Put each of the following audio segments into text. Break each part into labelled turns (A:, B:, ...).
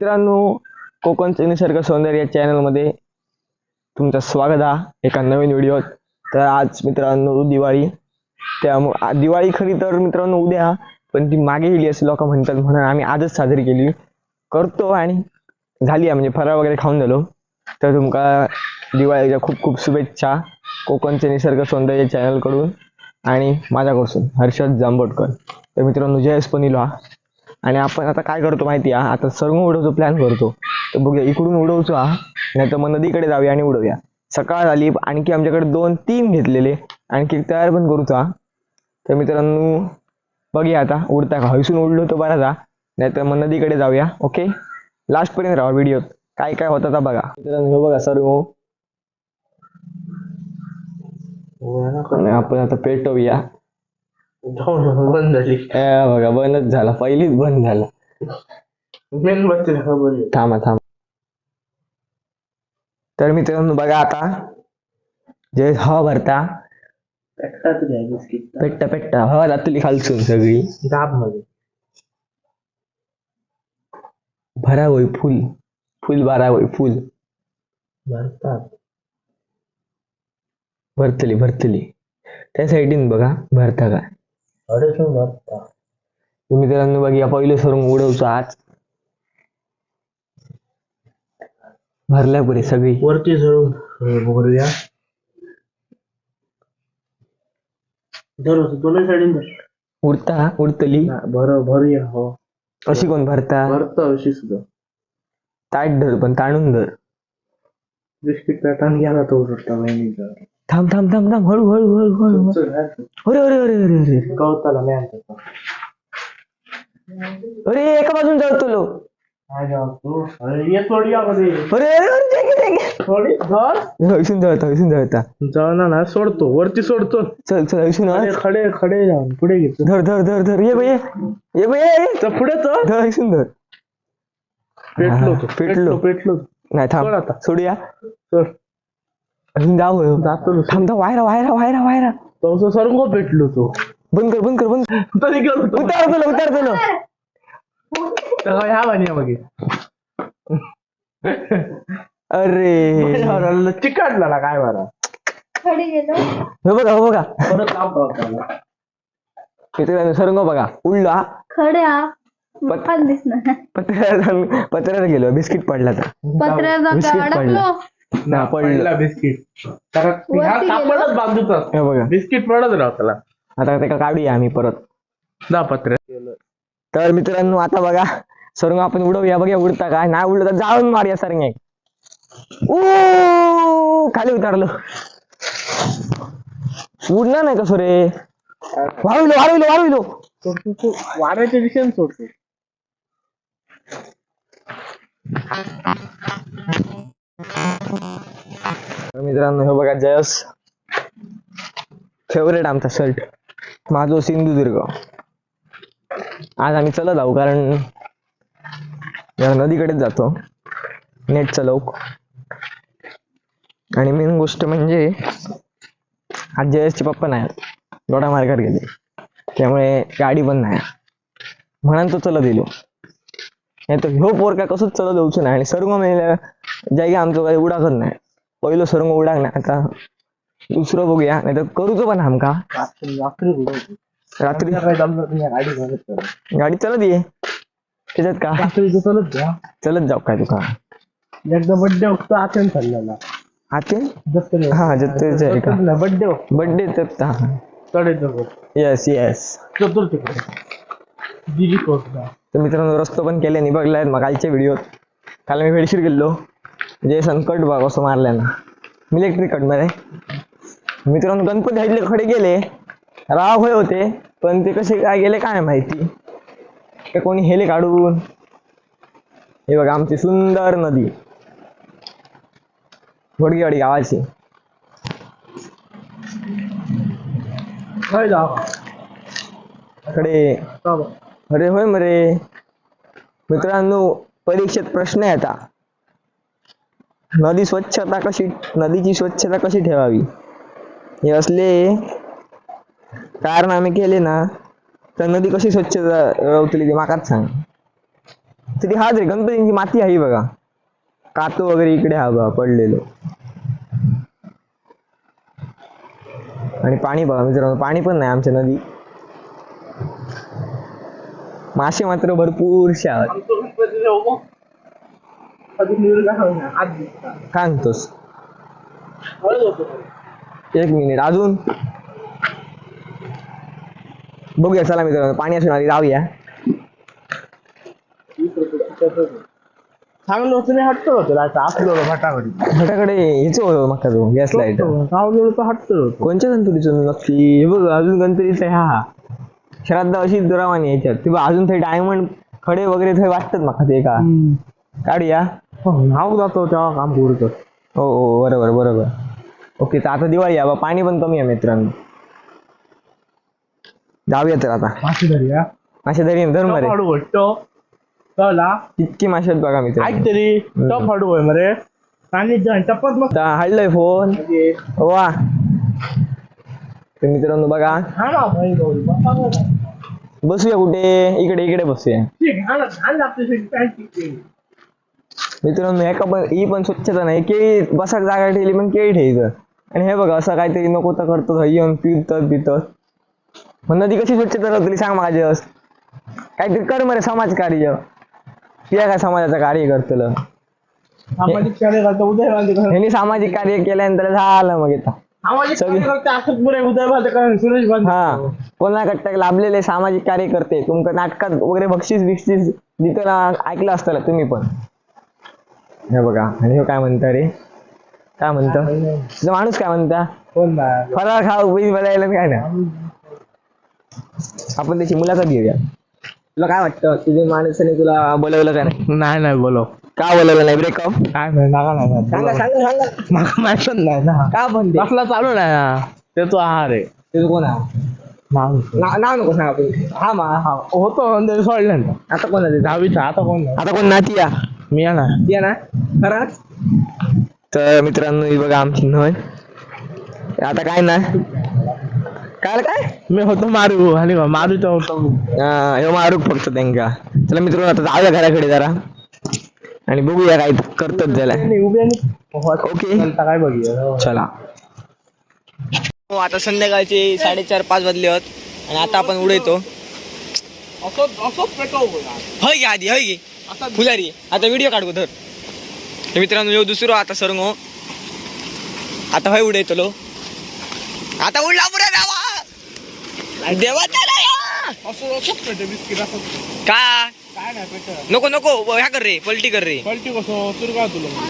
A: मित्रांनो कोकणचे निसर्ग सौंदर्य या चॅनलमध्ये तुमचं स्वागत आहे एका नवीन व्हिडिओत. तर आज मित्रांनो दिवाळी. त्यामुळे दिवाळी खरी तर मित्रांनो उद्या पण ती मागे गेली असे लोक म्हणतात. म्हणून आम्ही आजच साजरी केली. करतो आणि झाली आहे म्हणजे फराळ वगैरे खाऊन झालो. तर तुमका दिवाळीच्या खूप खूप शुभेच्छा कोकणचे निसर्ग सौंदर्य चॅनलकडून आणि माझ्याकडून हर्षद जांभोटकर तर मित्रांनो जयस पनिलो आणि आपण आता काय करतो माहिती आहे आता सर्व उडवतो प्लॅन करतो. तर बघूया इकडून उडवतो हा. नाही तर मग नदीकडे जाऊया आणि उडवूया. सकाळ झाली आणखी आमच्याकडे दोन तीन घेतलेले. आणखी तयार पण करूचा. हा. तर मित्रांनो बघूया आता उडता का? हयसून उडलो तो बरा जा नाही तर मग नदीकडे जाऊया ओके लास्टपर्यंत राहा व्हिडिओत काय काय होतं आता बघा. मित्रांनो बघा सर्व. आपण आता पेटवूया.
B: बंद झाली.
A: ए बघा बंदच झाला. पहिलीच बंद झाला.
B: मेन बसते खबर.
A: थांबा थांबा. तर मित्रांनो बघा आता. जे हवा भरता
B: बिस्किट.
A: पेट्टा पेट्टा हवा जातली खालसून सगळी.
B: दाबमध्ये.
A: भरा होय फुल. फुल भरा होय फुल.
B: भरतात.
A: भरतली भरतली. त्या साईडीन बघा भरता काय.
B: अडचण
A: तर मित्रांनो बघ या पहिलं सरून उडवतो आज. भरल्या पुरे सगळी.
B: वरती जळून भरूया धर दोन्ही साईडीन धर.
A: उडता उडतली?
B: भर भरूया हो.
A: अशी कोण भरता?
B: भरता अशी सुद्धा.
A: ताट धर पण ताणून धर.
B: बिस्किट पॅटर्न गेला तो उरटा बहिणीचा
A: थांब थांब थांब थांब हळू हळू हळू हळू अरे अरे अरे अरे अरे अरे.
B: गवताला मी आणतो.
A: अरे एका बाजून जळतो लो
B: अरे
A: जागे, जागे. जळता जळता.
B: ना सोडतो वरती सोडतो.
A: चल चल हयसून आ.
B: खडे खडे खडे जाऊन पुढे घेतो
A: धर धर धर धर. ये बाई ये. ये बाई ये, ये.
B: तर पुढे तर.
A: धर धर.
B: पेटलो तो.
A: पेटलो.
B: पेटलो पेटलो.
A: नाही
B: सोड
A: थांब
B: आता.
A: सोडूया.
B: तर
A: अजून जाऊ होय.
B: जातो.
A: थांब थांब वायरा वायरा वायरा वायरा
B: तो असं सर्व पेटलो तो?
A: बंद कर बंद कर बंद कर.
B: तरी गेलो तो?
A: उतार तुला उतार तुला.
B: ह्या म्हणे मग.
A: अरे.
B: चिकटला ना काय बरा?
C: खडी गेलो.
A: हो बघा हो बघा.
B: परत काम पावसाला
A: मित्रांनो सरंग बघा? उडला.
C: खड्या
A: पत्र्यात पत्र्यात गेलो बिस्किट पडला तर.
C: पत्र्याचा
A: बिस्किट
C: अडकलो.
A: ना पडलं
B: बिस्किट. त्याला
C: वरती गेलो.
A: हे बघा.
B: बिस्किट पडत राव त्याला.
A: आता त्याला काढूया आम्ही परत.
B: जा पत्र्या
A: तर मित्रांनो आता बघा सरंग आपण उडवूया. बघा उडता काय? नाही उडलं तर जाऊन मारूया सरंग ओ खाली उतारलो. उडणार नाही कसं रे वाढविलो वाढविलो वाढविलो
B: तो तू. तू वाऱ्याच्या दिशेने सोडतो.
A: मित्रांनो हे बघा जयस. फेवरेट आमचा शर्ट माझो सिंधुदुर्ग आज आम्ही चलत आहो कारण या नदीकडेच जातो. नेट चलवक आणि मेन गोष्ट म्हणजे आज जयसचे पप्पा नाही लोटा मार्गात गेले. त्यामुळे गाडी पण नाही म्हणून तो चलत दिलो. नाही तर ह्यो पोरका कसंच चलत जाऊचं नाही. आणि सर्व मेल्या जागी आमचं काही उडाकत नाही. पहिलं सरंग उडाक नाही आता दुसरं बघूया. नाही तर करूच पण आमका
B: रात्री गाडी
A: चलत ये. त्याच्यात का?
B: चलत जा.
A: चलत जाऊ काय तुका?
B: एकदा बड्डे होतो आचन चाललेला जत्रे
A: हा का
B: बड्डे
A: बर्थडे तर येस येस
B: दिली कोसला
A: तर मित्रांनो रस्तो पण केले नाही बघलाय मग कालच्या व्हिडिओत. काल मी वेडशीर गेलो. जे संकट बघ असं मारल्या ना. मिलिटरी कटमध्ये मित्रांनो गणपती हायले खडे गेले. राव होय होते पण ते कसे काय गेले काय माहिती. का कोणी हेले काढून. हे बघा आमची सुंदर नदी. घोडगेवाडी गावाची.
B: जाव.
A: खडे अरे होय मरे. मित्रांनो परीक्षेत प्रश्न आहे आता. नदी स्वच्छता कशी नदीची स्वच्छता कशी ठेवावी? हे असले कारण आम्ही केले ना तर नदी कशी स्वच्छ रवतली ते माकाच सांग. तरी हा रे गणपतींची माती आहे बघा. कातो वगैरे इकडे हा बघा पडलेलो. आणि पाणी बघा मित्रांनो पाणी पण नाही आमच्या नदी. मासे मात्र भरपूरशे आहेत
B: हात होतो
A: एक मिनिट अजून? बघूया चला मित्रांनो. पाणी असून आधी जाऊया.
B: चांगलं होतं नाही हटतं होतं. आता असलो फटाफटी.
A: माझ्याकडे हेच होतं मग तो गॅस लाइट
B: चांगलं तर हटतं होतं.
A: कोणत्या गणपतीचं नक्की? हे बघ अजून गणपतीचं आहे. हा हा. श्राद्ध अशीच दुरावानी याच्यात. ते बघ अजून थंय डायमंड खडे वगैरे थंय वाटतात मग ते का काढूया.
B: नाव जातो तेव्हा काम करतो
A: हो हो बरोबर बरोबर. ओके तर आता दिवाळी आहे. बा पाणी पण कमी आहे मित्रांनो. जाऊया तर आता.
B: मासे धरी हा
A: मासे धरी धर्म रे
B: फाडू भटतो चला.
A: इतकी मासे आहेत बघा मित्र
B: ऐक तरी तो फाडू होय मरे. आणि जण टप्पत मग
A: हल्लोय फोन वा. तर मित्रांनो बघा.
B: हा ना भाई गौरी बाप्पा गौरी.
A: बसूया कुठे? इकडे इकडे बसूया. मित्रांनो ह्या पण ही पण स्वच्छता नाही. केळी बसाक जागा ठेवली पण केळी ठेवायचं. आणि हे बघा असं काहीतरी नको तर करतो येऊन पितात पितात मग नदी कशी स्वच्छता राहतली सांग माझी काहीतरी कर मरे समाजकार्य तुझ्या काय समाजाचं कार्य करतलं?
B: सामाजिक कार्यकर्ता उदय बांधे करा.
A: ह्यांनी सामाजिक कार्य केल्यानंतर झालं मग येतात सगळी-
B: कार्यकर्ते
A: हा कोणा कट्टक लाभलेले सामाजिक कार्य करते तुमचं नाटकात वगैरे बक्षीस बिक्षीस देताना ऐकलं असतं तुम्ही पण? हे बघा आणि हे काय म्हणता रे? काय म्हणतं? तुझा माणूस काय म्हणता? फराळ खाऊ बीज बजायला काय नाही. आपण त्याची मुलाखत घेऊया. तुला काय वाटतं? तुझ्या माणसाने तुला बोलवलं का नाही?
B: नाही नाही बोलो
A: का बोलवलं नाही ब्रेकअप
B: काय नाही नागा नाही
A: सांगा सांगा सांगा.
B: नाही ना.
A: का पण ते
B: कसला चालू नाही ना ते तो आहार आहे
A: तुझं कोण आहे?
B: नाव
A: ना- नाव नको सांगा आपण हा मा हा.
B: होतो म्हणजे सोडलं ना.
A: आता कोण आहे ते?
B: दहावीचा आता कोण नाही
A: आता कोण नाती या?
B: मी आहे ना.
A: या ना? खरंच? तर मित्रांनो ही बघा आमची नोंद आता काय ना? काय काय?
B: मी होतो मारू आणि मारूचा होतो.
A: अं, ह्यो मारूक फक्त त्यांका. चला मित्रांनो आता जाऊया घराकडे जरा. आणि बघूया काय करतात त्याला.
B: उभे
A: ओके.
B: काय बघूया.
A: चला. हो आता संध्याकाळचे साडेचार पाच वाजले होत. आणि आता आपण उडयतो
B: असं असं पेटव
A: हय घे आधी हय घे फुलारी आता व्हिडिओ काढू धर. तर मित्रांनो यो दुसरो आता सरंगो आता हय उडयतलो आता उडला पुरा देवा देवा का? नको नको ह्या कर रे पलटी कर रे.
B: पलटी कसं? तुर का तुला?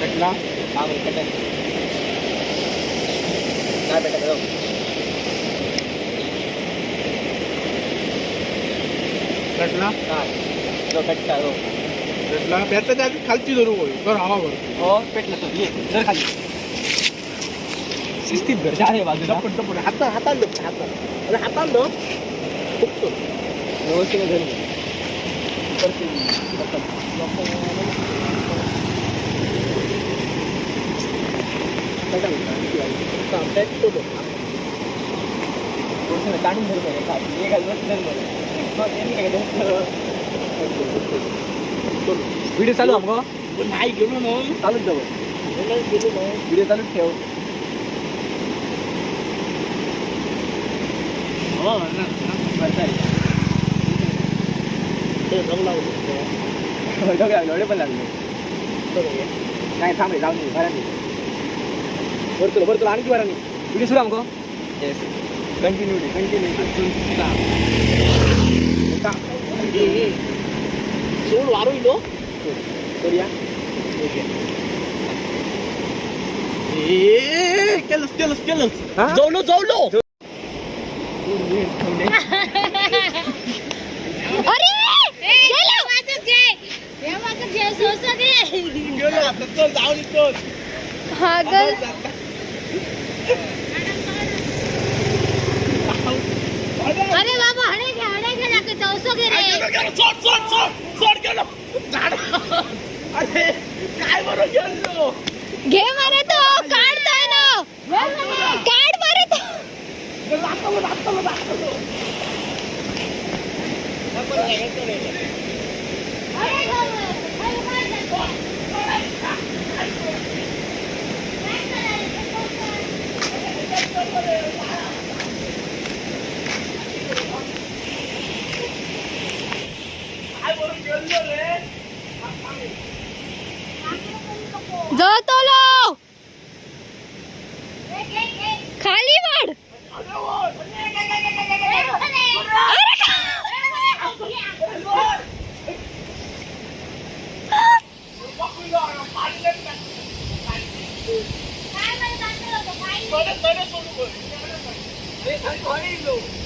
A: कटला
B: पेटला पेटला पेटच्या आधी खालची धरू होय. कर हवा भर
A: हो पेटलं तो. ये जर खाली. शिस्तीत घर जा रे बाजूला
B: टपट टपट हाता हातान दो हाता अरे हातान दो फुकतो
A: व्यवस्थित घरी काढून धरून व्हिडिओ चालू आमको
B: नाही गेलो ना
A: चालूच जाऊ
B: गेलो ना
A: व्हिडिओ चालूच ठेव
B: हो ना ते जमला
A: डोळे पण लागले काय थांब रे जाऊन भरानी भरतो भरतो आणखी भरानी व्हिडिओ सुरू आमको येस कंटिन्यू कंटिन्यू
B: सोड वारू लो
A: करूया
B: ए केलंस केलंस केलंस
A: हा?
B: जवलो जवलो
C: अरे पागल अरे बाबा हणे घे हणे घे लागे चौसो घे रे.
B: सोड सोड सोड सोड गेलो. झाड. अरे काय बरं गेलो?
C: घे मारे तो काढताय ना काढ मारे तो.
B: दाखवलं दाखवलं
C: अरे गावात. अरे काय करतो? जळतो लो खाली वाढ ए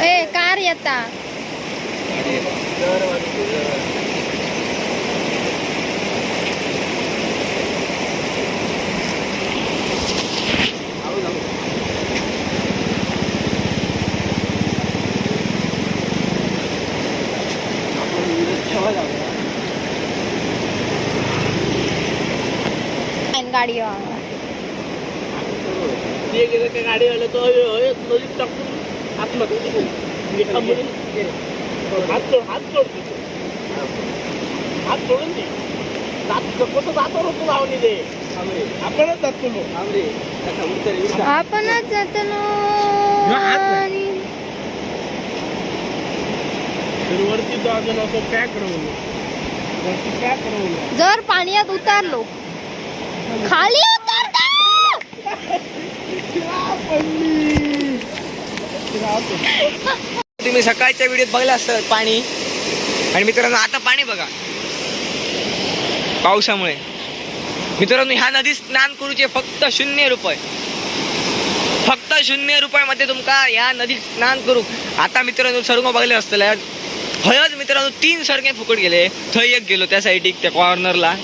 C: कार येता गाडी
B: ते गेलं का गाडीवाला तो अय, अय, नदीत हात हात दे दात कसं धावणी दे आपणच जातो
C: आपणच जातो
B: वरती असं पॅक राहून वरती पॅक राहून
C: जर पाण्यात उतरलो. खाली उतरतो!
A: तुम्ही सकाळच्या व्हिडिओत बघला असतं पाणी? आणि मित्रांनो आता पाणी बघा. पावसामुळे. मित्रांनो ह्या नदीत स्नान करूचे फक्त शून्य रुपये. फक्त शून्य रुपयामध्ये तुमका ह्या नदीत स्नान करू. आता मित्रांनो सर्व बघले असतले. हयच मित्रांनो तीन सरके फुकट गेले. थंय एक गेलो त्या साईडीक त्या कॉर्नरला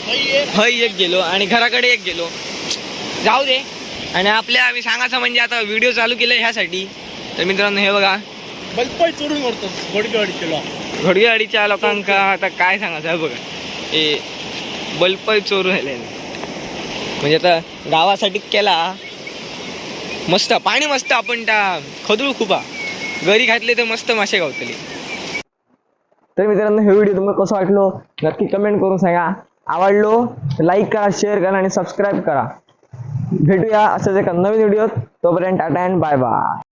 A: हय एक गेलो आणि घराकडे एक गेलो. जाऊ दे. आणि आपल्या आम्ही सांगायचं म्हणजे आता व्हिडिओ चालू केला ह्यासाठी. तर मित्रांनो हे बघा.
B: बल्पय चोरून मारतो घोडकेवाडीचे लोक
A: घोडगेवाडीच्या लोकांका आता काय सांगायचं आहे बघा. हे बल्ब चोरू राहिले म्हणजे आता गावासाठी केला. मस्त पाणी मस्त आपण त्या खदूळ खूप. हा. घरी घातले तर मस्त मासे गावतले. तर मित्रांनो हे व्हिडिओ तुम्हाला कसं वाटलो? नक्की कमेंट करून सांगा. आवडलो लाईक करा शेअर करा आणि सबस्क्राईब करा. भेटूया असंच एका नवीन व्हिडिओत तोपर्यंत टाटा अँड बाय बाय